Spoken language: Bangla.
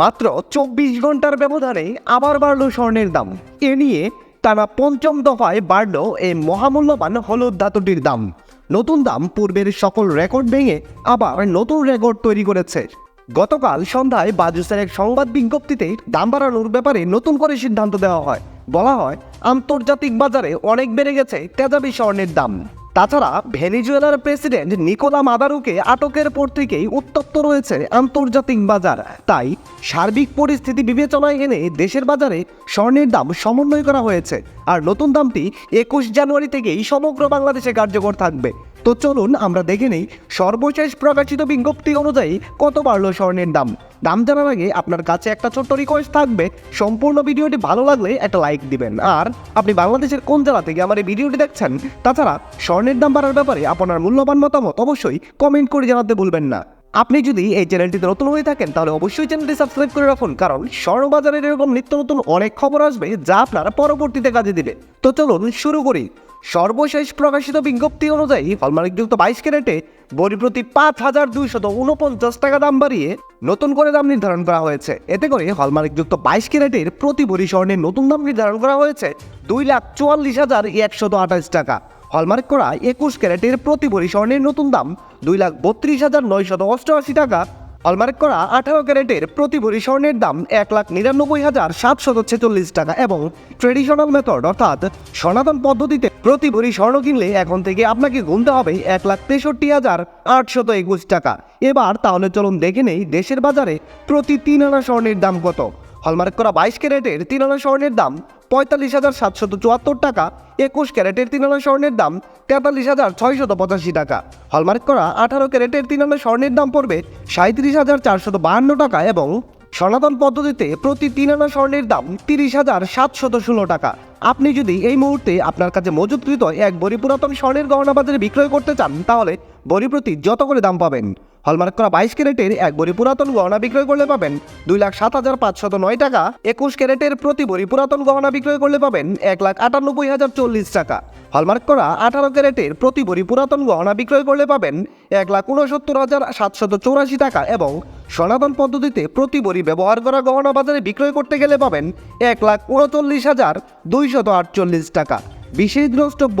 মাত্র চব্বিশ ঘণ্টার ব্যবধানে আবার বাড়ল স্বর্ণের দাম। এ নিয়ে টানা পঞ্চম দফায় বাড়ল এই মহামূল্যবান হলুদ ধাতুটির দাম। নতুন দাম পূর্বের সকল রেকর্ড ভেঙে আবার নতুন রেকর্ড তৈরি করেছে। গতকাল সন্ধ্যায় বাজুসের এক সংবাদ বিজ্ঞপ্তিতে দাম বাড়ানোর ব্যাপারে নতুন করে সিদ্ধান্ত দেওয়া হয়। বলা হয়, আন্তর্জাতিক বাজারে অনেক বেড়ে গেছে তেজাবি স্বর্ণের দাম। তাছাড়া ভেনিজুয়েলার প্রেসিডেন্ট নিকোলা মাদারুকে আটকের পর থেকেই উত্তপ্ত রয়েছে আন্তর্জাতিক বাজার। তাই সার্বিক পরিস্থিতি বিবেচনায় এনে দেশের বাজারে স্বর্ণের দাম সমন্বয় করা হয়েছে। আর নতুন দামটি একুশ জানুয়ারি থেকেই সমগ্র বাংলাদেশে কার্যকর থাকবে। তো চলুন আমরা দেখে নেই সর্বশেষ প্রকাশিত বিজ্ঞপ্তি অনুযায়ী কত বাড়লো স্বর্ণের দাম। দাম জানার আগে আপনার কাছে একটা ছোট্ট রিকোয়েস্ট থাকবে। সম্পূর্ণ ভিডিওটি ভালো লাগলে একটা লাইক দিবেন। আর আপনি বাংলাদেশের কোন জেলা থেকে আমার এই ভিডিওটি দেখছেন? তাছাড়া স্বর্ণের দাম বাড়ার ব্যাপারে আপনার মূল্যবান মতামত অবশ্যই কমেন্ট করে জানাতে ভুলবেন না। আপনি যদি এই চ্যানেলটিতে নতুন হয়ে থাকেন, তাহলে অবশ্যই চ্যানেলটি সাবস্ক্রাইব করে রাখুন, কারণ স্বর্ণবাজারের এরকম নিত্য নতুন অনেক খবর আসবে যা আপনারা পরবর্তীতে কাজে দিবে তো চলুন শুরু করি। সর্বশেষ প্রকাশিত বিজ্ঞপ্তি অনুযায়ী হলমার্কযুক্ত বাইশ ক্যারেটে বড়ি প্রতি পাঁচ হাজার দুইশত উনপঞ্চাশ টাকা দাম বাড়িয়ে নতুন করে দাম নির্ধারণ করা হয়েছে। এতে করে হলমার্কযুক্ত বাইশ ক্যারেটের প্রতি ভরি স্বর্ণের নতুন দাম নির্ধারণ করা হয়েছে দুই লাখ চুয়াল্লিশ হাজার একশত আঠাশ টাকা। হলমার্ক করা একুশ ক্যারেটের প্রতি ভরি স্বর্ণের নতুন দাম দুই লাখ বত্রিশ হাজার নয়শত অষ্টআশি টাকা। হলমার্ক করা আঠারো ক্যারেটের প্রতি ভরি স্বর্ণের দাম এক লাখ নিরানব্বই হাজার সাতশত ছেচল্লিশ টাকা এবং ট্রেডিশনাল মেথড অর্থাৎ সনাতন পদ্ধতিতে প্রতি ভরি স্বর্ণ কিনলে এখন থেকে আপনাকে গুনতে হবে এক লাখ তেষট্টি হাজার আটশত একুশ টাকা। এবার তাহলে চলুন দেখে নেই দেশের বাজারে প্রতি তিন আনা স্বর্ণের দাম কত। হলমার্ক করা বাইশ ক্যারেটের তিন আনা স্বর্ণের দাম পঁয়তাল্লিশ হাজার সাতশত চুয়াত্তর টাকা, একুশ ক্যারেটের তিন আনা স্বর্ণের দাম তেতাল্লিশ হাজার ছয়শত পঁচাশি টাকা। হলমার্ক করা আঠারো ক্যারেটের তিন আনা স্বর্ণের দাম পড়বে সাঁত্রিশ হাজার চারশত বাহান্ন টাকা এবং সনাতন পদ্ধতিতে প্রতি তিন আনা স্বর্ণের দাম তিরিশ হাজার সাতশত ষোলো টাকা। আপনি যদি এই মুহূর্তে আপনার কাছে মজুতকৃত এক বড়ি পুরাতন স্বর্ণের গহনা বাজারে বিক্রয় করতে চান, তাহলে বড়ি প্রতি যত করে দাম পাবেন হলমার্ক করা বাইশ ক্যারেটের এক বড়ি পুরাতন গহনা বিক্রয় করলে পাবেন দুই লাখ সাত হাজার পাঁচশত নয় টাকা। একুশ ক্যারেটের প্রতি বড়ি পুরাতন গহনা বিক্রয় করলে পাবেন এক লাখ আটানব্বই হাজার চল্লিশ টাকা। হলমার্ক করা আঠারো ক্যারেটের প্রতি বড়ি পুরাতন গহনা বিক্রয় করলে পাবেন এক লাখ উনসত্তর হাজার সাতশত চৌরাশি টাকা এবং সনাতন পদ্ধতিতে প্রতি বড়ি ব্যবহার করা গহনা বাজারে বিক্রয় করতে গেলে পাবেন এক লাখ উনচল্লিশ হাজার দুইশত আটচল্লিশ টাকা। বিশেষ দ্রষ্টব্য